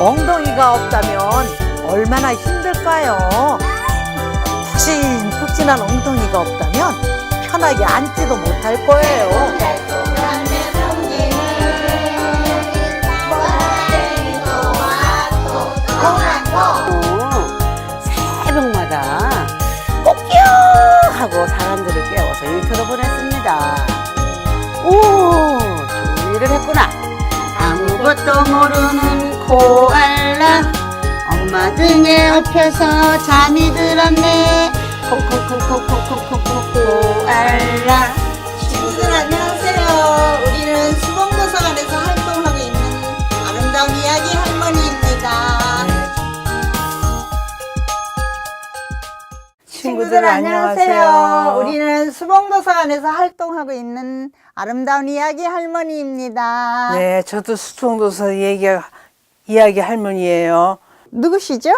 엉덩이가 없다면 얼마나 힘들까요? 푹신푹신한 엉덩이가 없다면 편하게 앉지도 못할 거예요. 달 아무것도 모르는 코알라 엄마 등에 업혀서 잠이 들었네. 코코코코코코코 코알라 친구들 안녕하세요. 우리는 수봉도서관에서 활동하고 있는 아름다운 이야기 할머니입니다. 친구들 안녕하세요. 우리는 수봉도서관에서 활동하고 있는 아름다운 이야기 할머니입니다. 네, 저도 수평도서 얘기, 이야기 할머니예요. 누구시죠?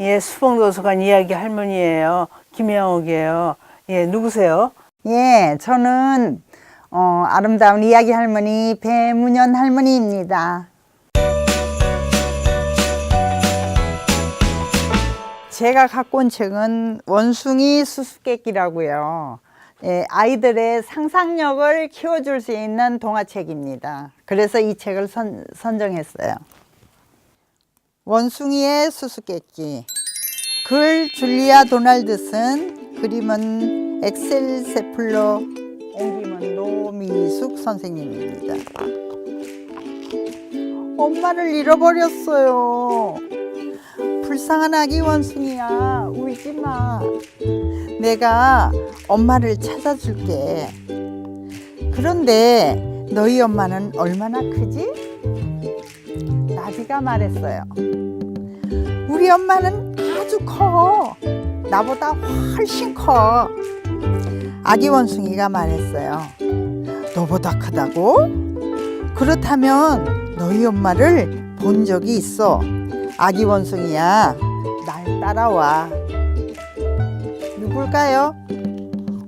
예, 수평도서관 이야기 할머니예요. 김영옥이에요. 예, 누구세요? 예, 저는 어, 아름다운 이야기 할머니 배문연 할머니입니다. 제가 갖고 온 책은 원숭이 수수께끼라고요. 예, 아이들의 상상력을 키워줄 수 있는 동화책입니다. 그래서 이 책을 선, 선정했어요. 원숭이의 수수께끼. 글 줄리아 도날드슨, 그림은 엑셀 세플러, 옮김은 노미숙 선생님입니다. 엄마를 잃어버렸어요. 불쌍한 아기 원숭이야, 울지 마. 내가 엄마를 찾아줄게. 그런데 너희 엄마는 얼마나 크지? 나비가 말했어요. 우리 엄마는 아주 커. 나보다 훨씬 커. 아기 원숭이가 말했어요. 너보다 크다고? 그렇다면 너희 엄마를 본 적이 있어. 아기 원숭이야. 날 따라와. 누굴까요?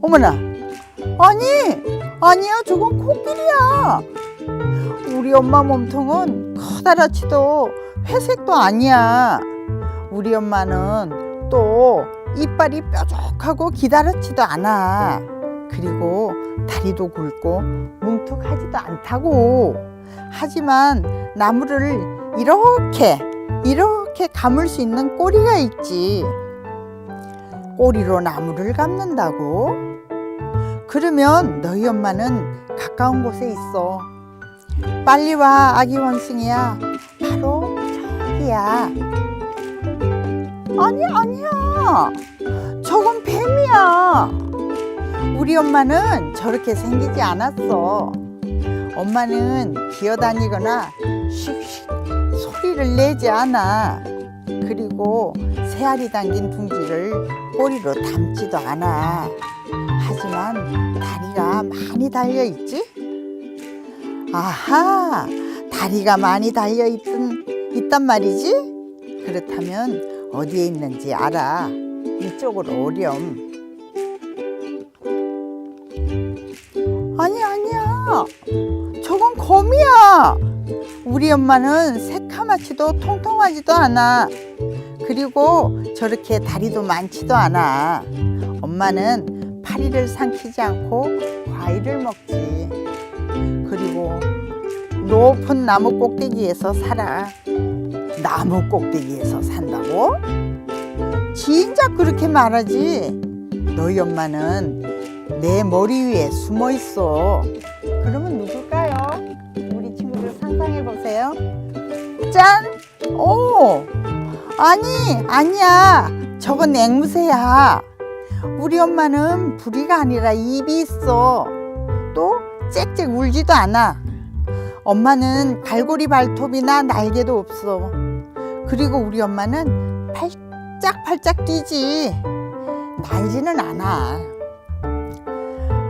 어머나. 아니, 아니야. 저건 코끼리야. 우리 엄마 몸통은 커다랗지도 회색도 아니야. 우리 엄마는 또 이빨이 뾰족하고 기다랗지도 않아. 그리고 다리도 굵고 뭉툭하지도 않다고. 하지만 나무를 이렇게 이렇게 감을 수 있는 꼬리가 있지. 꼬리로 나무를 감는다고? 그러면 너희 엄마는 가까운 곳에 있어. 빨리 와, 아기 원숭이야. 바로 저기야. 아니, 아니야. 저건 뱀이야. 우리 엄마는 저렇게 생기지 않았어. 엄마는 기어다니거나 슉슉 소리를 내지 않아. 그리고 새알이 담긴 둥지를 꼬리로 담지도 않아. 하지만 다리가 많이 달려 있지? 아하, 다리가 많이 달려 있던, 있단 말이지? 그렇다면 어디에 있는지 알아. 이쪽으로 오렴. 아니, 아니야. 저건 거미야. 우리 엄마는 새카맣지도 통통하지도 않아. 그리고 저렇게 다리도 많지도 않아. 엄마는 파리를 삼키지 않고 과일을 먹지. 그리고 높은 나무 꼭대기에서 살아. 나무 꼭대기에서 산다고? 진작 그렇게 말하지. 너희 엄마는 내 머리 위에 숨어 있어. 그러면 누굴까요? 우리 친구들 상상해 보세요. 짠! 오! 아니, 아니야. 저건 앵무새야. 우리 엄마는 부리가 아니라 입이 있어. 또 짹짹 울지도 않아. 엄마는 갈고리 발톱이나 날개도 없어. 그리고 우리 엄마는 팔짝팔짝 뛰지. 날지는 않아.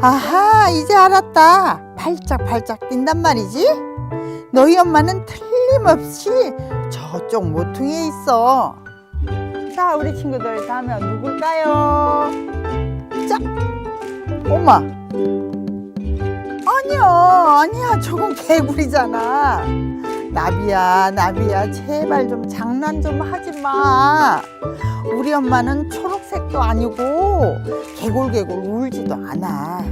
아하, 이제 알았다. 팔짝팔짝 뛴단 말이지? 너희 엄마는 틀 림없이 저쪽 모퉁이에 있어. 자, 우리 친구들 다음에 누굴까요? 자, 엄마. 아니야, 아니야. 저건 개구리잖아. 나비야, 나비야. 제발 좀 장난 좀 하지 마. 우리 엄마는 초록색도 아니고 개골개골 울지도 않아.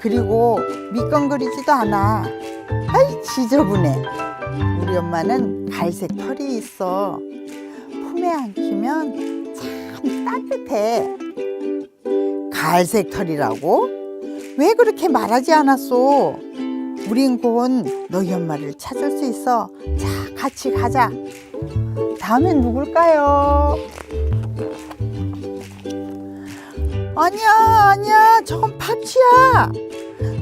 그리고 미끈거리지도 않아. 아이, 지저분해. 우리 엄마는 갈색 털이 있어. 품에 안기면 참 따뜻해. 갈색 털이라고? 왜 그렇게 말하지 않았어? 우린 곧 너희 엄마를 찾을 수 있어. 자, 같이 가자. 다음엔 누굴까요? 아니야, 아니야. 저건 파치야.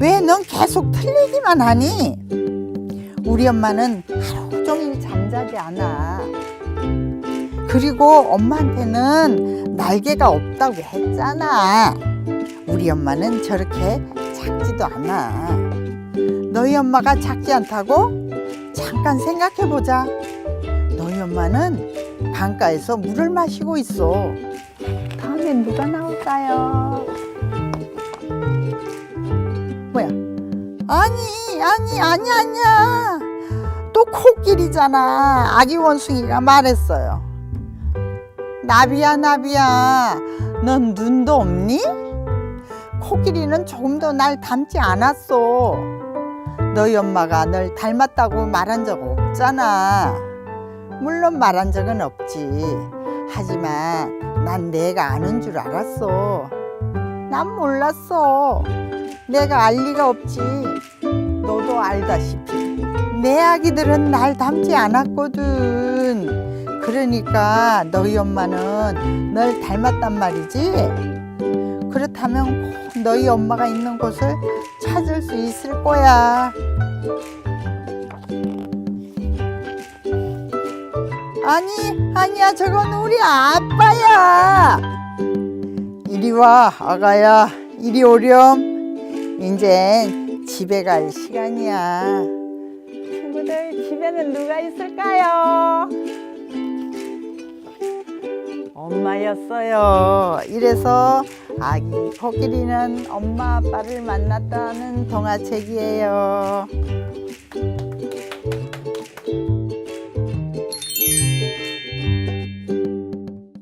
왜 넌 계속 틀리기만 하니? 우리 엄마는 하루 종일 잠자지 않아. 그리고 엄마한테는 날개가 없다고 했잖아. 우리 엄마는 저렇게 작지도 않아. 너희 엄마가 작지 않다고? 잠깐 생각해 보자. 너희 엄마는 강가에서 물을 마시고 있어. 다음엔 누가 나올까요? 뭐야? 아니, 아니, 아니, 아니야. 또 코끼리잖아. 아기 원숭이가 말했어요. 나비야, 나비야. 넌 눈도 없니? 코끼리는 조금 더 날 닮지 않았어. 너희 엄마가 널 닮았다고 말한 적 없잖아. 물론 말한 적은 없지. 하지만 난 내가 아는 줄 알았어. 난 몰랐어. 내가 알 리가 없지. 너도 알다시피. 내 아기들은 날 닮지 않았거든. 그러니까 너희 엄마는 널 닮았단 말이지. 그렇다면 꼭 너희 엄마가 있는 곳을 찾을 수 있을 거야. 아니, 아니야. 저건 우리 아빠야. 이리 와, 아가야. 이리 오렴. 이젠 집에 갈 시간이야. 친구들, 집에는 누가 있을까요? 엄마였어요. 이래서 아기 코끼리는 엄마 아빠를 만났다는 동화책이에요.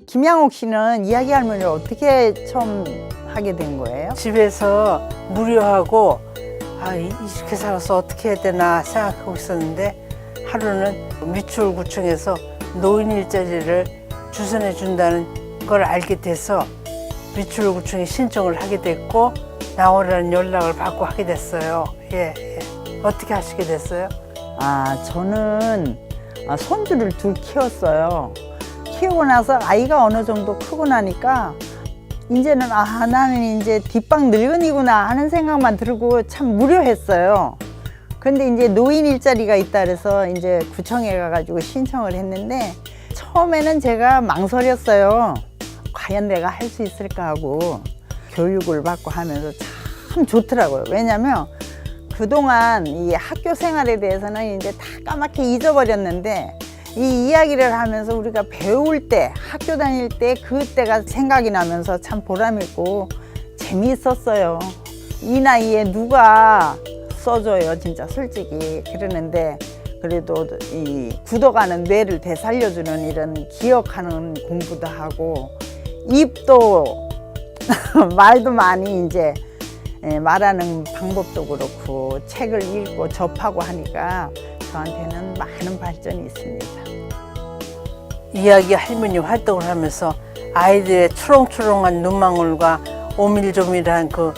김양옥 씨는 이야기 할머니를 어떻게 처음 하게 된 거예요? 집에서 무료하고 아 이- 이렇게 살아서 어떻게 해야 되나 생각하고 있었는데 하루는 미추홀구청에서 노인 일자리를 주선해 준다는 걸 알게 돼서 미추홀구청에 신청을 하게 됐고 나오라는 연락을 받고 하게 됐어요. 예, 예. 어떻게 하시게 됐어요? 아, 저는 아, 손주를 둘 키웠어요. 키우고 나서 아이가 어느 정도 크고 나니까 이제는 아, 나는 이제 뒷방 늙은이구나 하는 생각만 들고 참 무료했어요. 근데 이제 노인 일자리가 있다 그래서 이제 구청에 가가지고 신청을 했는데 처음에는 제가 망설였어요. 과연 내가 할 수 있을까 하고 교육을 받고 하면서 참 좋더라고요. 왜냐면 그동안 이 학교 생활에 대해서는 이제 다 까맣게 잊어버렸는데 이 이야기를 하면서 우리가 배울 때 학교 다닐 때 그때가 생각이 나면서 참 보람있고 재미있었어요. 이 나이에 누가 써줘요 진짜 솔직히 그러는데 그래도 이 굳어가는 뇌를 되살려주는 이런 기억하는 공부도 하고 입도 말도 많이 이제 예, 말하는 방법도 그렇고 책을 읽고 접하고 하니까 저한테는 많은 발전이 있습니다. 이야기 할머니 활동을 하면서 아이들의 초롱초롱한 눈망울과 오밀조밀한 그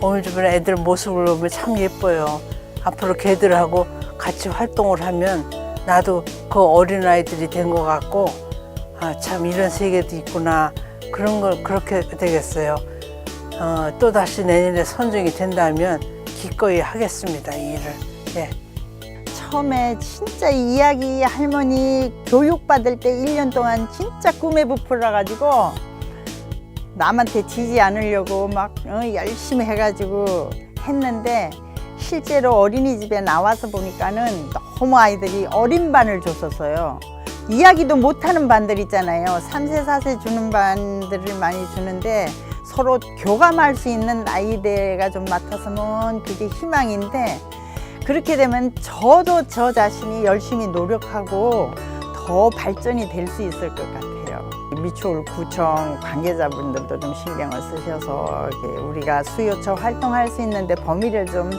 오밀조밀한 애들 모습을 보면 참 예뻐요. 앞으로 걔들하고 같이 활동을 하면 나도 그 어린 아이들이 된 것 같고 아 참 이런 세계도 있구나 그런 걸 그렇게 되겠어요. 어, 또 다시 내년에 선정이 된다면 기꺼이 하겠습니다 이 일을. 예. 처음에 진짜 이 이야기 할머니 교육받을 때 1년 동안 진짜 꿈에 부풀어 가지고 남한테 지지 않으려고 막 어, 열심히 해가지고 했는데 실제로 어린이집에 나와서 보니까는 너무 아이들이 어린 반을 줬었어요. 이야기도 못하는 반들 있잖아요. 3세, 4세 주는 반들을 많이 주는데 서로 교감할 수 있는 나이대가 좀 맡았으면 그게 희망인데 그렇게 되면 저도 저 자신이 열심히 노력하고 더 발전이 될 수 있을 것 같아요. 미추홀 구청 관계자분들도 좀 신경을 쓰셔서 우리가 수요처 활동할 수 있는데 범위를 좀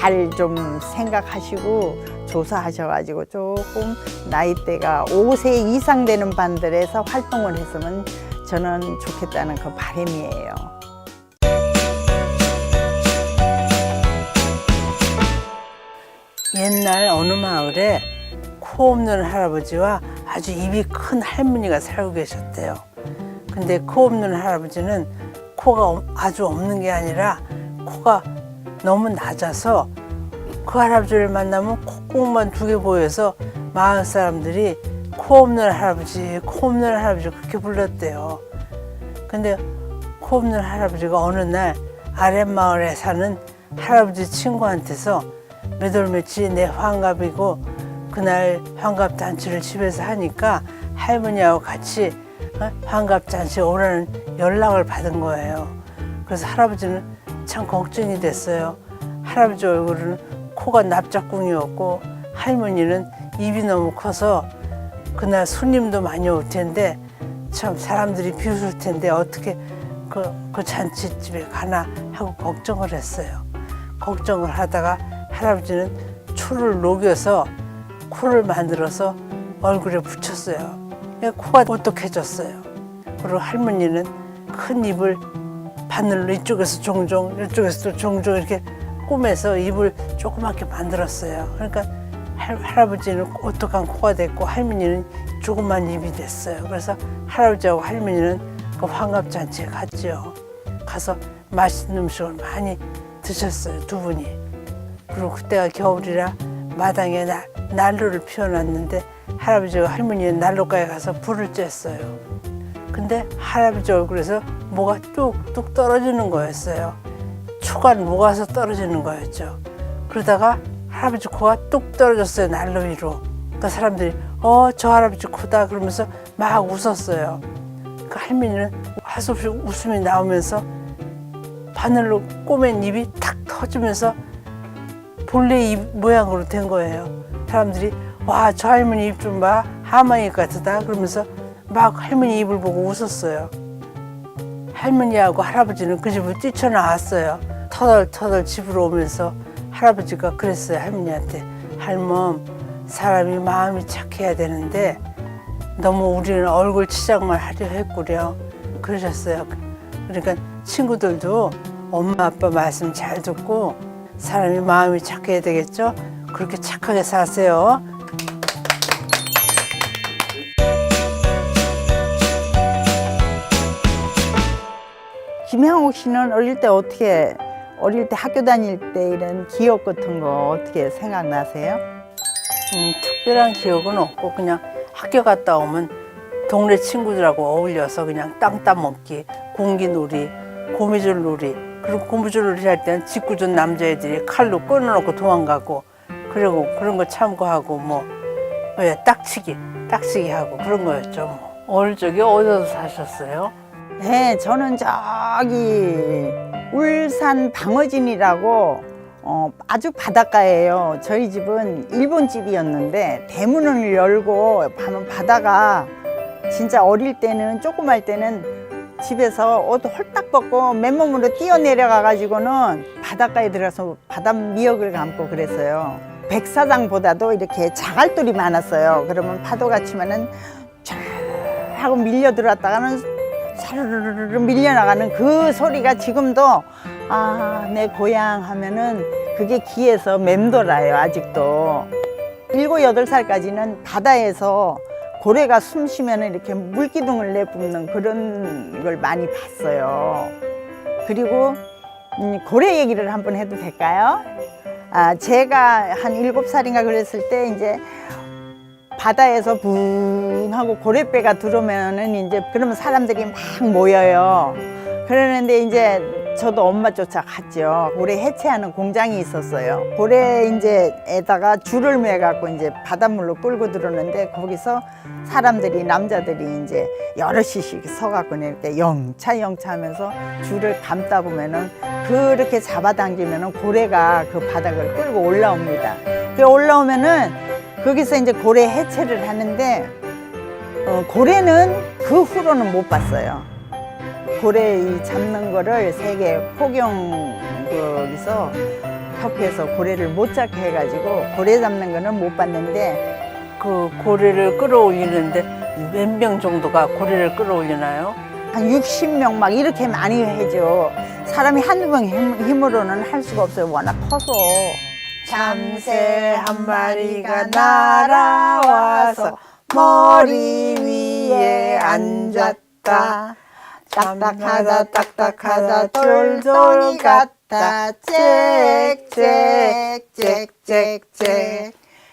잘좀 생각하시고 조사하셔가지고 조금 나이대가 5세 이상 되는 반들에서 활동을 했으면 저는 좋겠다는 그 바람이에요. 옛날 어느 마을에 코 없는 할아버지와 아주 입이 큰 할머니가 살고 계셨대요. 근데 코 없는 할아버지는 코가 없- 아주 없는 게 아니라 코가 너무 낮아서 그 할아버지를 만나면 콧구멍만 두 개 보여서 마을 사람들이 코 없는 할아버지, 코 없는 할아버지 그렇게 불렀대요. 근데 코 없는 할아버지가 어느 날 아랫마을에 사는 할아버지 친구한테서 며칠 내 환갑이고 그날 환갑 잔치를 집에서 하니까 할머니하고 같이 어? 환갑 잔치 오라는 연락을 받은 거예요. 그래서 할아버지는 참 걱정이 됐어요. 할아버지 얼굴은 코가 납작궁이었고 할머니는 입이 너무 커서 그날 손님도 많이 올 텐데 참 사람들이 비웃을 텐데 어떻게 그, 그 잔치집에 가나 하고 걱정을 했어요. 걱정을 하다가 할아버지는 초를 녹여서 코를 만들어서 얼굴에 붙였어요. 코가 오똑해졌어요. 그리고 할머니는 큰 입을 바늘로 이쪽에서 종종 이쪽에서 또 종종 이렇게 꼬매서 입을 조그맣게 만들었어요. 그러니까 할, 할아버지는 오똑한 코가 됐고 할머니는 조그만 입이 됐어요. 그래서 할아버지하고 할머니는 그 환갑잔치에 갔죠. 가서 맛있는 음식을 많이 드셨어요. 두 분이. 그리고 그때가 겨울이라 마당에 나, 난로를 피워놨는데 할아버지와 할머니는 난로가에 가서 불을 쬐어요. 근데 할아버지 얼굴에서 뭐가 뚝뚝 떨어지는 거였어요. 초가 녹아서 떨어지는 거였죠. 그러다가 할아버지 코가 뚝 떨어졌어요. 난로 위로. 그 사람들이 어 저 할아버지 코다 그러면서 막 웃었어요. 그 할머니는 할수 없이 웃음이 나오면서 바늘로 꼬맨 입이 탁 터지면서 본래 입 모양으로 된 거예요. 사람들이 와 저 할머니 입 좀 봐 하마이 같다 그러면서 막 할머니 입을 보고 웃었어요. 할머니하고 할아버지는 그 집을 뛰쳐나왔어요. 터덜터덜 집으로 오면서 할아버지가 그랬어요. 할머니한테 할멈 사람이 마음이 착해야 되는데 너무 우리는 얼굴 치장만 하려 했구려 그러셨어요. 그러니까 친구들도 엄마 아빠 말씀 잘 듣고 사람이 마음이 착해야 되겠죠? 그렇게 착하게 사세요. 김향옥 씨는 어릴 때 어떻게 어릴 때 학교 다닐 때 이런 기억 같은 거 어떻게 생각나세요? 음, 특별한 기억은 없고 그냥 학교 갔다 오면 동네 친구들하고 어울려서 그냥 땅 따먹기, 공기놀이, 고무줄 놀이 그리고 고무줄 놀이 할 때는 짓궂은 남자애들이 칼로 끊어놓고 도망가고 그리고 그런 거 참고하고 뭐 왜 딱치기, 딱치기 하고 그런 거였죠. 뭐. 어릴 적에 어디서 사셨어요? 네, 저는 저기 울산 방어진이라고 어, 아주 바닷가예요. 저희 집은 일본 집이었는데 대문을 열고 하면 바다가 진짜 어릴 때는 조그말 때는 집에서 옷 홀딱 벗고 맨몸으로 뛰어내려가 가지고는 바닷가에 들어가서 바다 미역을 감고 그랬어요. 백사장보다도 이렇게 자갈돌이 많았어요. 그러면 파도가 치면은 쫙 하고 밀려 들어왔다가는 사르르르 밀려나가는 그 소리가 지금도 아, 내 고향 하면은 그게 귀에서 맴돌아요, 아직도. 일곱, 여덟 살까지는 바다에서 고래가 숨 쉬면 이렇게 물기둥을 내뿜는 그런 걸 많이 봤어요. 그리고 음, 고래 얘기를 한번 해도 될까요? 아, 제가 한 일곱 살인가 그랬을 때 이제 바다에서 붕 하고 고래배가 들어오면은 이제 그러면 사람들이 막 모여요. 그러는데 이제 저도 엄마 쫓아 갔죠. 고래 해체하는 공장이 있었어요. 고래 이제 에다가 줄을 매 갖고 이제 바닷물로 끌고 들어오는데 거기서 사람들이 남자들이 이제 여럿이씩 서 갖고 이렇게 영차 영차 하면서 줄을 감다 보면은 그렇게 잡아당기면은 고래가 그 바닥을 끌고 올라옵니다. 그 올라오면은 거기서 이제 고래 해체를 하는데 어, 고래는 그 후로는 못 봤어요. 고래 이 잡는 거를 세계 포경 거기서 협회에서 고래를 못 잡게 해가지고 고래 잡는 거는 못 봤는데 그 고래를 끌어올리는데 몇 명 정도가 고래를 끌어올리나요? 한 60명 막 이렇게 많이 해줘. 사람이 한두 명 힘- 힘으로는 할 수가 없어요. 워낙 커서. 참새 한 마리가 날아와서 머리 위에 앉았다. 딱딱하다 딱딱하다 돌덩이 같다 짹짹짹짹짹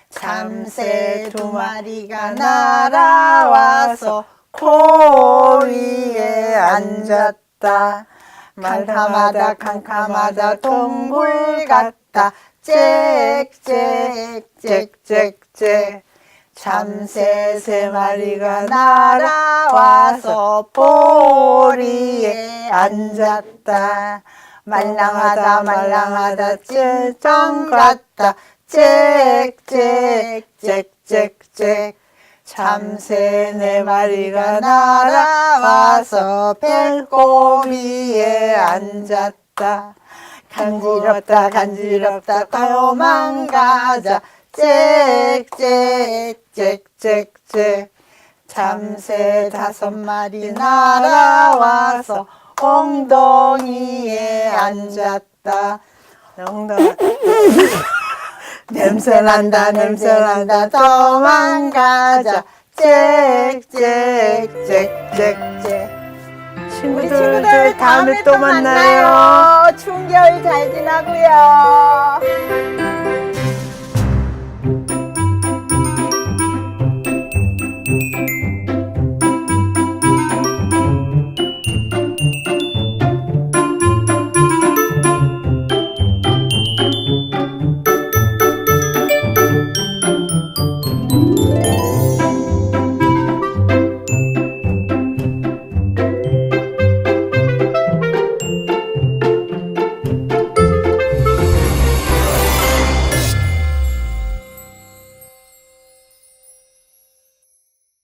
참새 두 마리가 날아와서 코 위에 앉았다 말카마다 캄캄하다 동굴 같다 짹짹짹짹짹 참새 세 마리가 날아와서 보리에 앉았다. 말랑하다 말랑하다 찔정 같다. 짹짹짹짹짹 참새 네 마리가 날아와서 배꼽위에 앉았다. 간지럽다 간지럽다. 도망가자 짹짹짹짹짹 참새 다섯 마리 날아와서 엉덩이에 앉았다. 엉덩이. 냄새 난다 냄새 난다. 도망가자. 짹짹짹짹짹 우리 친구들 다음에 또 만나요. 추운 겨울 잘 지나고요.